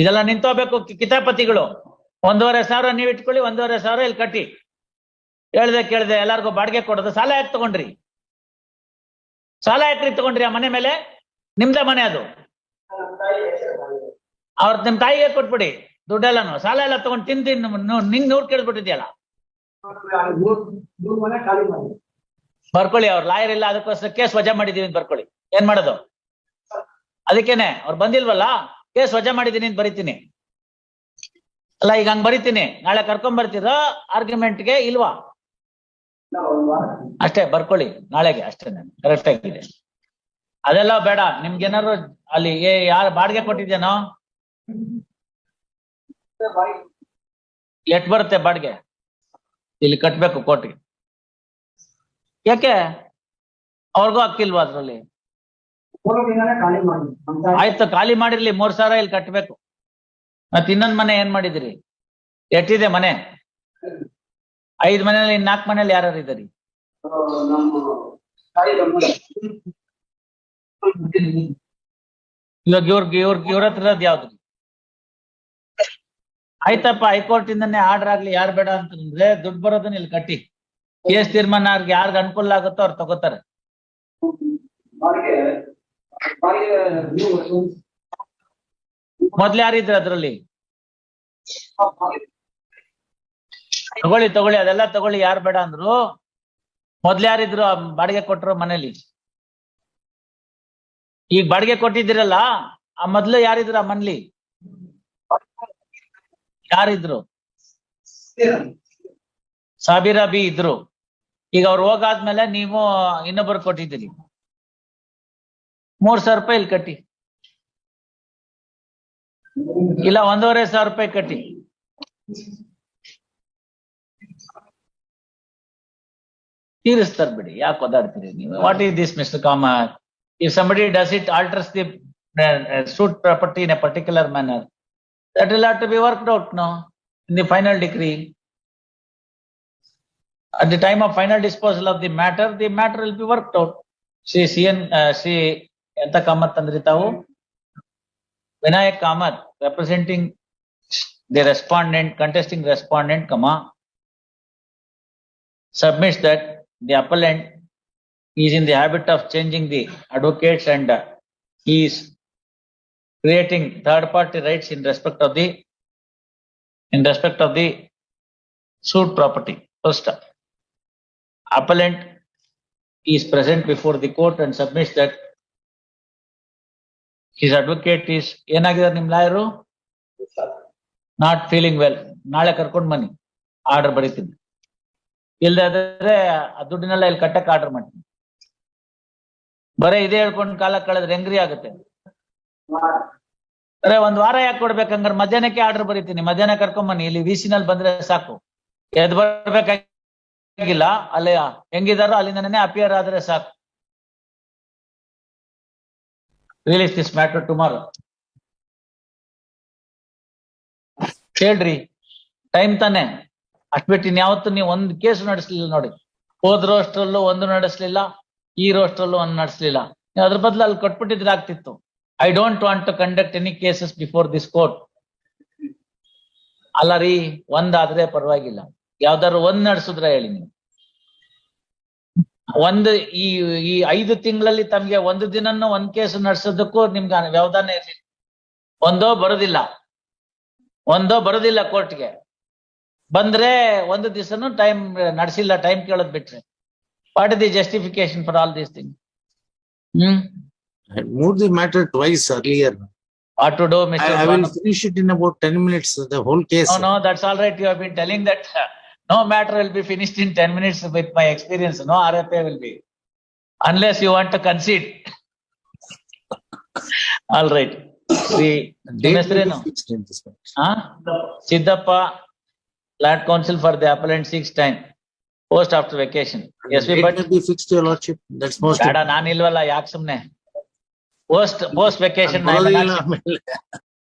ಇದೆಲ್ಲ ನಿಂತೋಗ್ಬೇಕು ಕಿತಾಪತಿಗಳು. ಒಂದೂವರೆ ಸಾವಿರ ನೀವು ಇಟ್ಕೊಳ್ಳಿ, ಒಂದೂವರೆ ಸಾವಿರ ಇಲ್ಲಿ ಕಟ್ಟಿ. ಹೇಳ್ದೆ, ಕೇಳ್ದೆ, ಎಲ್ಲಾರ್ಗು ಬಾಡಿಗೆ ಕೊಡೋದು. ಸಾಲ ಯಾಕೆ ತಗೊಂಡ್ರಿ? ಸಾಲ ಯಾಕ್ರಿ ತಗೊಂಡ್ರಿ ಆ ಮನೆ ಮೇಲೆ? ನಿಮ್ದೆ ಮನೆ ಅದು. ಅವ್ರ ನಿಮ್ ತಾಯಿಗೆ ಕೊಟ್ಬಿಡಿ, ದುಡ್ಡೆಲ್ಲನು. ಸಾಲ ಎಲ್ಲ ತಗೊಂಡ್ ತಿಂದು ನಿಂಗ್ ನೂರ್ ಕೇಳ್ಬಿಟ್ಟಿದ್ಯಲ್ಲ? ಬರ್ಕೊಳ್ಳಿ, ಅವ್ರ ಲಾಯರ್ ಇಲ್ಲ, ಅದಕ್ಕೋಸ್ಕರ ಕೇಸ್ ವಜಾ ಮಾಡಿದೀವಿ ಬರ್ಕೊಳ್ಳಿ. ಏನ್ ಮಾಡೋದು? ಅದಕ್ಕೇನೆ, ಅವ್ರು ಬಂದಿಲ್ವಲ್ಲ? ಕೇಸ್ ವಜಾ ಮಾಡಿದೀನಿ ಅಂತ ಬರಿತೀನಿ. ಅಲ್ಲ, ಈಗ ಹಂಗ್ ಬರಿತೀನಿ. ನಾಳೆ ಕರ್ಕೊಂಡ್ ಬರ್ತೀರೋ? ಆರ್ಗ್ಯುಮೆಂಟ್ಗೆ ಇಲ್ವಾ? ಅಷ್ಟೇ, ಬರ್ಕೊಳ್ಳಿ. ನಾಳೆಗೆ ಅಷ್ಟೇ ಕರೆಕ್ಟ್ ಆಗಿದೆ. ಅದೆಲ್ಲ ಬೇಡ. ನಿಮ್ಗೇನಾದ್ರು ಅಲ್ಲಿ ಏ, ಯಾರು ಬಾಡಿಗೆ ಕೊಟ್ಟಿದ್ದೇನೋ ಎಟ್ ಬರುತ್ತೆ ಬಾಡಿಗೆ? ಇಲ್ಲಿ ಕಟ್ಬೇಕು ಕೋರ್ಟ್ಗೆ. ಯಾಕೆ? ಅವ್ರಿಗೂ ಹಾಕಿಲ್ವಾ ಅದ್ರಲ್ಲಿ ಮೂರು ದಿನನೇ ಖಾಲಿ ಮಾಡಿ ಅಂತ ಆಯ್ತು ಖಾಲಿ ಮಾಡಿರ್ಲಿ ಮೂರ್ ಸಾವಿರ ಇಲ್ಲಿ ಕಟ್ಟಬೇಕು ಮತ್ ಇನ್ನೊಂದ್ ಮನೆ ಏನ್ ಮಾಡಿದಿರಿ? ಎಷ್ಟಿದೆ ಮನೆ? ಐದ್ ಮನೇಲಿ ನಾಲ್ಕು ಮನೇಲಿ ಯಾರು ಇದ್ದೀರಿ ಇವಾಗ ಇವ್ರಿಗೆ ಇವ್ರಿಗೆ ಇವ್ರ ಹತ್ರ ಇರೋದ್ ಯಾವ್ದು? ಆಯ್ತಪ್ಪ ಹೈಕೋರ್ಟ್ ಇಂದನೇ ಆರ್ಡರ್ ಆಗ್ಲಿ ಯಾರು ಬೇಡ ಅಂತಂದ್ರೆ ದುಡ್ಡು ಬರೋದನ್ನ ಇಲ್ಲಿ ಕಟ್ಟಿ. ಕೇಸ್ ತೀರ್ಮಾನ ಅವ್ರಿಗೆ ಯಾರ್ಗ ಅನುಕೂಲ ಆಗುತ್ತೋ ಅವ್ರು ತಗೋತಾರೆ. ಮೊದ್ಲು ಯಾರಿದ್ರು ಅದ್ರಲ್ಲಿ? ತಗೊಳ್ಳಿ ತಗೊಳ್ಳಿ, ಅದೆಲ್ಲ ತಗೊಳ್ಳಿ, ಯಾರು ಬೇಡ ಅಂದ್ರು. ಮೊದ್ಲು ಯಾರಿದ್ರು ಬಾಡಿಗೆ ಕೊಟ್ಟರು ಮನೇಲಿ? ಈಗ ಬಾಡಿಗೆ ಕೊಟ್ಟಿದ್ದೀರಲ್ಲ, ಆ ಮೊದ್ಲು ಯಾರಿದ್ರು ಆ ಮನೇಲಿ? ಯಾರಿದ್ರು? ಸಾಬೀರಾಬಿ ಇದ್ರು. ಈಗ ಅವ್ರು ಹೋಗಾದ್ಮೇಲೆ ನೀವು ಇನ್ನೊಬ್ಬರು ಕೊಟ್ಟಿದ್ದೀರಿ. ಮೂರ್ ಸಾವಿರ ರೂಪಾಯಿ ಇಲ್ಲಿ ಕಟ್ಟಿ ಇಲ್ಲ ಒಂದೂವರೆ ಸಾವಿರ ರೂಪಾಯಿ ಕಟ್ಟಿ ತೀರಿಸ್ತಾರ ಬಿಡಿ ಯಾಕೆ ಒದಾಡ್ತೀರಿ ನೀವು what is this mister ಕಾಮರ್ if somebody does it alters the suit property in a particular manner that will have to be worked out no in the final decree at the time of final disposal of the matter, the matter will be worked out. Shri C N Shri ಎಂತ ಕಾಮತ್ ಅಂದ್ರಿ ತಾವು Vinayak Kamath representing the respondent contesting respondent ಕಮ submits that the appellant is in the habit of changing the advocates and uh, he is creating third party rights in respect of the in respect of the suit property. First, appellant is present before the court and submits that his advocate is ಏನಾಗಿದ್ದಾರೆ ನಿಮ್ lawyer not feeling well ನಾಳೆ ಕರ್ಕೊಂಡ್ ಬನ್ನಿ. Order ಬರೀತೀನಿ. ಇಲ್ದಾದ್ರೆ ಆ ದುಡ್ಡಿನೆಲ್ಲ ಇಲ್ಲಿ ಕಟ್ಟಕ್ಕೆ order ಮಾಡ್ತೀನಿ. ಬರೇ ಇದೇ ಹೇಳ್ಕೊಂಡು ಕಾಲ ಕಳೆದ್ರೆ ಹೆಂಗ್ರಿ ಆಗುತ್ತೆ? ಅರೆ ಒಂದ್ ವಾರ ಯಾಕೆ ಕೊಡ್ಬೇಕಂಗಾರೆ? ಮಧ್ಯಾಹ್ನಕ್ಕೆ ಆರ್ಡರ್ ಬರೀತೀನಿ. ಮಧ್ಯಾಹ್ನ ಕರ್ಕೊಂಡ್ ಬನ್ನಿ. ಇಲ್ಲಿ ವಿಸಿನಲ್ಲಿ ನಲ್ಲಿ ಬಂದ್ರೆ ಸಾಕು. ಎದ್ ಬರ್ಬೇಕಾಗಿಲ್ಲ. ಅಲ್ಲಿ, ಹೆಂಗಿದಾರೋ ಅಲ್ಲಿಂದನೇ ಅಪಿಯರ್ ಆದ್ರೆ ಸಾಕು. ರಿಲೀಸ್ ದಿಸ್ ಮ್ಯಾಟರ್ ಟುಮಾರೋ ಹೇಳ್ರಿ, ಟೈಮ್ ತಾನೆ. ಅಷ್ಟ್ಬಿಟ್ಟು ಇನ್ಯಾವತ್ತು ನೀವು ಒಂದ್ ಕೇಸ್ ನಡೆಸ್ಲಿಲ್ಲ ನೋಡಿ. ಹೋದ್ ರೋಸ್ಟ್ರಲ್ಲೂ ಒಂದು ನಡೆಸ್ಲಿಲ್ಲ, ಈ ರೋಸ್ಟ್ರಲ್ಲೂ ಒಂದು ನಡೆಸ್ಲಿಲ್ಲ. ನೀವು ಅದ್ರ ಬದಲು ಅಲ್ಲಿ ಕೊಟ್ಬಿಟ್ಟಿದ್ರೆ ಆಗ್ತಿತ್ತು. I don't want to conduct any cases before this court ಅಲ್ಲ ರೀ, ಒಂದಾದ್ರೆ ಪರವಾಗಿಲ್ಲ. ಯಾವ್ದಾದ್ರು ಒಂದ್ ನಡೆಸಿದ್ರೆ ಹೇಳಿ ನೀವು. ಒಂದು ಈ ಈ ಐದು ತಿಂಗಳಲ್ಲಿ ತಮ್ಗೆ ಒಂದು ದಿನನೂ ಒಂದ್ ಕೇಸ್ ನಡೆಸೋದಕ್ಕೂ ನಿಮ್ಗೆ ವ್ಯವಧಾನ ಇರಲಿಲ್ಲ ಒಂದೋ ಬರೋದಿಲ್ಲ ಒಂದೋ ಬರೋದಿಲ್ಲ ಕೋರ್ಟ್ಗೆ ಬಂದ್ರೆ ಒಂದು ದಿವಸನು ಟೈಮ್ ನಡೆಸಿಲ್ಲ ಟೈಮ್ ಕೇಳೋದ್ ಬಿಟ್ರೆ what is the justification for all these thing hmm moved the the matter twice earlier. What to Mr. I, mister I will finish it in about 10 minutes, the whole case. No, no, that's all right. You have been telling that uh, no matter will be finished in ten minutes with my experience. No RFA will be. Unless you want to concede. All right. The, Date will ಹೆಸರೇನು? be fixed in this matter. huh? Siddhappa, land council for the appellant six time. Post after vacation. Yes, we Date but may be fixed, your lordship, that's most. ಬೇಡ ನಾನು ಇಲ್ವಲ್ಲ ಯಾಕೆ ಸುಮ್ನೆ post post vacation ಬರೋದಿಲ್ಲ ಆಮೇಲೆ.